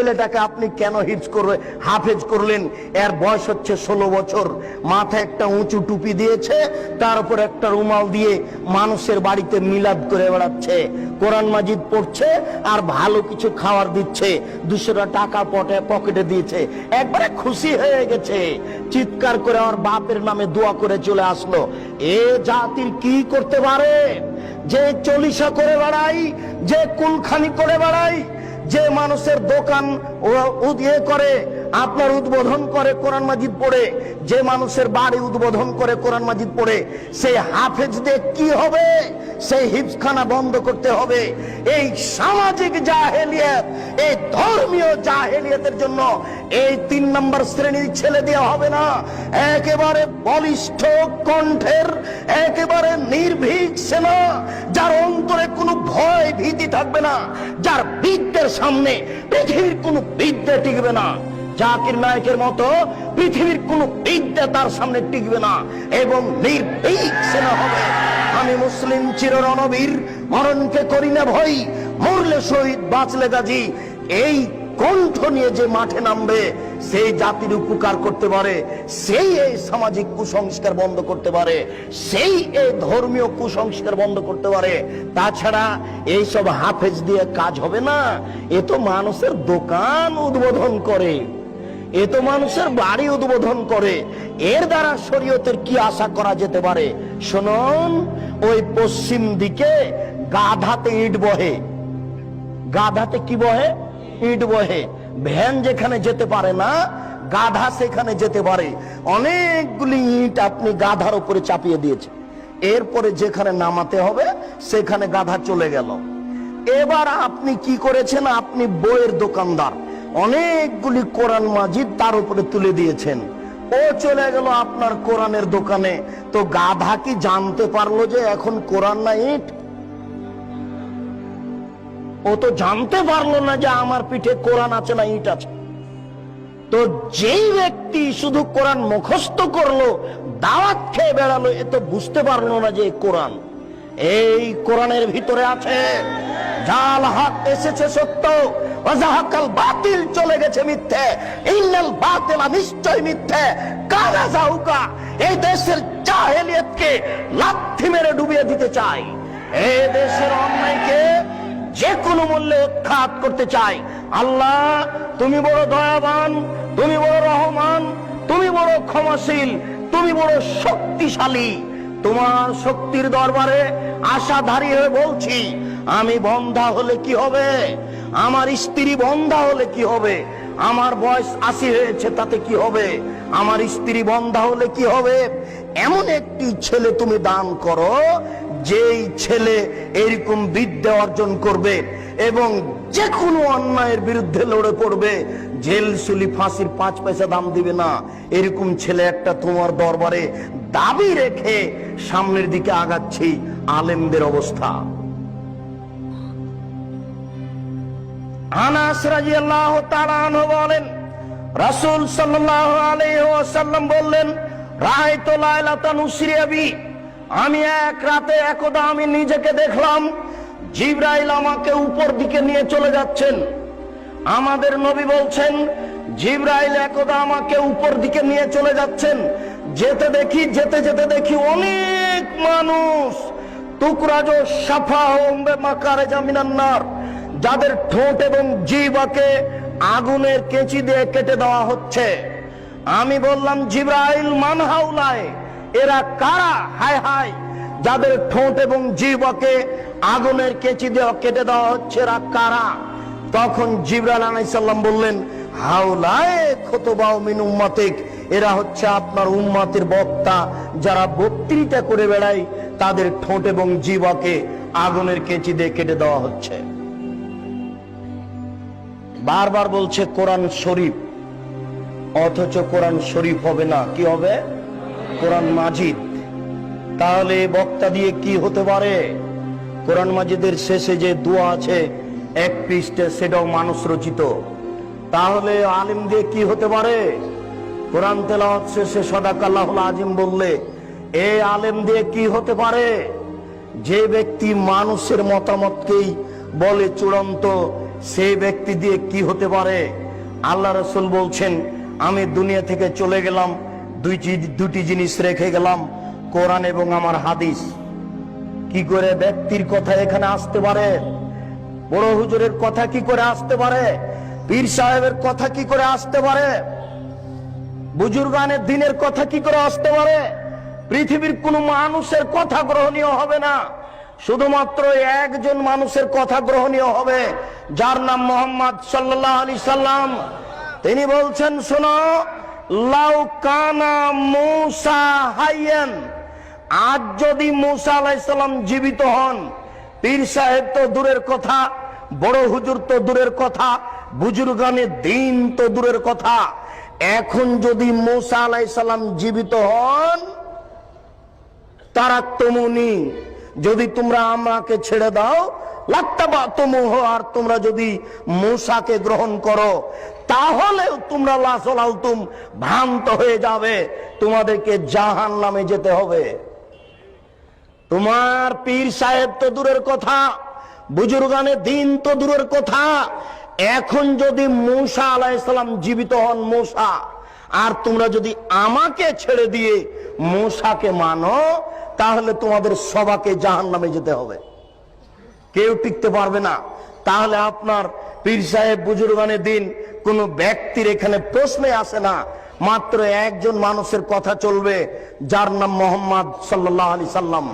ছেলেটাকে আপনি কেন হিজ করবে? হাফেজ করলেন। এর বয়স হচ্ছে ষোলো বছর। মাথায় একটা উঁচু টুপি দিয়েছে, তার উপর একটা রুমাল দিয়ে মানুষের বাড়িতে মিলাদ করে বেড়াচ্ছে। কোরআন মাজিদ পড়ছে আর ভালো কিছু খাবার দিচ্ছে। দুশোটা টাকা পটে পকেটে দিয়েছে। একবারে খুশি হয়ে গেছে। চিৎকার করে আমার বাপের নামে দোয়া করে চলে আসলো। এ জাতির কি করতে পারে? যে চলিসা করে বেড়াই, যে কুলখানি করে বেড়াই যে মানুষের দোকান ও উদিয়ে করে আপনার উদ্বোধন করে কোরআন মাজিদ পড়ে, যে মানুষের বাড়ি উদ্বোধন করে কোরআন মাজিদ পড়ে, সেই হাফেজ দিয়ে কি হবে? সেই হিপসখানা বন্ধ করতে হবে। এই সামাজিক জাহেলিয়াত, এই ধর্মীয় জাহেলিয়াতের জন্য এই তিন নম্বর শ্রেণির ছেলে দেওয়া হবে না। একেবারে বলিষ্ঠ কণ্ঠের, একেবারে নির্ভীক সেনা, যার অন্তরে কোনো ভয় ভীতি থাকবে না, যার বিদ্যের সামনে পৃথিবীর কোনো বিদ্যে টিকবে না। জাকির নায়কের মতো পৃথিবীর কোনো বিদ্যা তার সামনে টিকবে না এবং নির্ভীক সেনা হবে। আমি মুসলিম চির রণবীর মরণকে করি না ভয়, মরলে শহীদ বাঁচলে গাজী। এই কণ্ঠ নিয়ে যে মাঠে নামবে, সেই জাতির উপকার করতে পারে, সেই এই সামাজিক কুসংস্কার বন্ধ করতে পারে, সেই এই ধর্মীয় কুসংস্কার বন্ধ করতে পারে। তাছাড়া এই সব হাফেজ দিয়ে কাজ হবে না, এ তো মানুষের দোকান উদ্বোধন করে। এ তো মানুষের বাড়ি উদ্বোধন করে। এর দ্বারা শরীয়তের কি আশা করা যেতে পারে? শুনুন, ওই পশ্চিম দিকে গাধাতে ইট বহে। গাধাতে কি বহে? ইট বহে। ভ্যান যেখানে যেতে পারে না, গাধা সেখানে যেতে পারে। অনেকগুলি ইট আপনি গাধার উপরে চাপিয়ে দিয়েছে এরপরে যেখানে নামাতে হবে, সেখানে গাধা চলে গেল। এবার আপনি কি করেছেন? আপনি বইয়ের দোকানদার। অনেকগুলি কোরআন মাজিদ তার উপরে তুলে দিয়েছেন। ও চলে গেল আপনার কোরআনের দোকানে। তো গাধা কি জানতে পারল যে এখন কোরআন না ইট? ও তো জানতে পারল না যে আমার পিঠে কোরআন আছে না ইট আছে। তো যেই ব্যক্তি শুধু কোরআন মুখস্থ করল, দাওয়াত খেয়ে বেড়ালো, এ তো বুঝতে পারল না যে কোরআন। এই কোরআনের ভিতরে আছে জাল হাত এসেছে সত্য ওয়াজাহাকাল বাতিল চলে গেছে মিথ্যে। ইন্নাল বাতিলা নিশ্চয় মিথ্যে। কারা জাউকা এই দেশের জাহেলিয়তকে লাথি মেরে ডুবিয়ে দিতে চাই। এই দেশের অন্যায়কে যে কোনো মূল্যে উৎখাত করতে চাই। আল্লাহ, তুমি বড় দয়াবান, তুমি বড় রহমান, তুমি বড় ক্ষমাশীল, তুমি বড় শক্তিশালী। তোমার শক্তির দরবারে আশাধারী হয়ে বলছি, আমি বন্ধা হলে কি হবে? আমার স্ত্রী বন্ধা হলে কি হবে? আমার বয়স আশি হয়েছে, তাতে কি হবে? আমার স্ত্রী বন্ধা হলে কি হবে? এমন একটি ছেলে তুমি দান করো, যেই ছেলে এরকম বিদ্যা অর্জন করবে এবং যে কোনো অন্যায়ের বিরুদ্ধে লড়ে পড়বে, জেল, সুলি, ফাঁসির পাঁচ পয়সা দাম দিবে না। এরকম ছেলে একটা তোমার দরবারে দাবি রেখে সামনের দিকে আগাচ্ছি, আলেমদের অবস্থা। আনাস তাআলা আনহু বলেন, রাসূল সাল্লাল্লাহু আলাইহি ওয়াসাল্লাম বললেন, রাআইতু লাইলাতান উসরিয়াবি আমি এক রাতে একদা আমি নিজেকে দেখলাম, জিব্রাইল আমাকে উপর দিকে নিয়ে চলে যাচ্ছেন। আমাদের নবী বলছেন, জিব্রাইল একদা আমাকে উপর দিকে নিয়ে চলে যাচ্ছেন। যেতে দেখি, যেতে যেতে দেখি অনেক মানুষ, টুকরাজো সাফা হোমবে মাকারে জামিনান্নার যাদের ঠোঁট এবং জিবাকে আগুনের কেঁচি দিয়ে কেটে দেওয়া হচ্ছে। আমি বললাম, জিব্রাইল মানহাউলায়, এরা কারা? হায় হায়, যাদের ঠোঁট এবং জিবাকে আগুনের কেঁচি দিয়ে কেটে দেওয়া হচ্ছে, এরা কারা? তখন জিবরাল আলাইসাল্লাম বললেন উম্মাতিক, এরা হচ্ছে আপনার উম্মাতের বক্তা, যারা বক্তৃতা করে বেড়ায়, তাদের ঠোঁট এবং জিবাকে আগুনের কেঁচি দিয়ে কেটে দেওয়া হচ্ছে। বারবার বলছে কোরআন শরীফ, অথচ কোরআন শরীফ হবে না। কি হবে? কোরআন মাজিদ। তাহলে বক্তা দিয়ে কি হতে পারে? কোরআন মাজিদের শেষে যে দোয়া আছে, এক পৃষ্ঠে সেটাও মানুষ রচিত। তাহলে আলিম দিয়ে কি হতে পারে? কোরআন তেলাওয়াত শেষে সদাকাল্লাহুল আজিম বললে, এ আলেম দিয়ে কি হতে পারে? যে ব্যক্তি মানুষের মতামতকেই বলে চূড়ান্ত সেই ব্যক্তি দিয়ে কি হতে পারে? আল্লাহ রসুল বলছেন, আমি দুনিয়া থেকে চলে গেলাম, দুইটি দুটি জিনিস রেখে গেলাম, কোরআন এবং আমার হাদিস। কি করে ব্যক্তির কথা এখানে আসতে পারে? বড় হুজুরের কথা কি করে আসতে পারে? পীর সাহেবের কথা কি করে আসতে পারে? বুজুর্গানের দিনের কথা কি করে আসতে পারে? পৃথিবীর কোন মানুষের কথা গ্রহণীয় হবে না। শুধুমাত্র একজন মানুষের কথা গ্রহণীয় হবে, যার নাম মোহাম্মদ সাল্লাহ আলি সাল্লাম। তিনি বলছেন, শোনো, লাউ কানা হাইয়েন। আজ যদি মুসা আলাইসাল্লাম জীবিত হন, পীর সাহেব তো দূরের কথা, বড় হুজুর তো দূরের কথা, বুজুর্গানে দিন তো দূরের কথা। এখন যদি মুসা আলাইসাল্লাম জীবিত হন তারা তমুনি যদি তোমরা আমাকে ছেড়ে দাও লাত্তাবা আর তোমরা যদি মূসাকে গ্রহণ করো তাহলে তোমরা লাসলাল তুম ভ্রান্ত হয়ে যাবে। তোমাদেরকে জাহান নামে যেতে হবে। তোমার পীর সাহেব তো দূরের কথা বুজুর্গানে দিন তো দূরের কথা। এখন যদি মূসা আলাইসালাম জীবিত হন, মূসা, আর তোমরা যদি আমাকে ছেড়ে দিয়ে মূসাকে মানো তাহলে তোমাদের সবাকে জাহান নামে যেতে হবে। কেউ টিকতে পারবে না। তাহলে আপনার পীর সাহেব বুজুর্গানে দিন, কোন ব্যক্তির এখানে প্রশ্নে আসে না। মাত্র একজন মানুষের কথা চলবে, যার নাম মোহাম্মদ সাল্লাহ আলি সাল্লাম।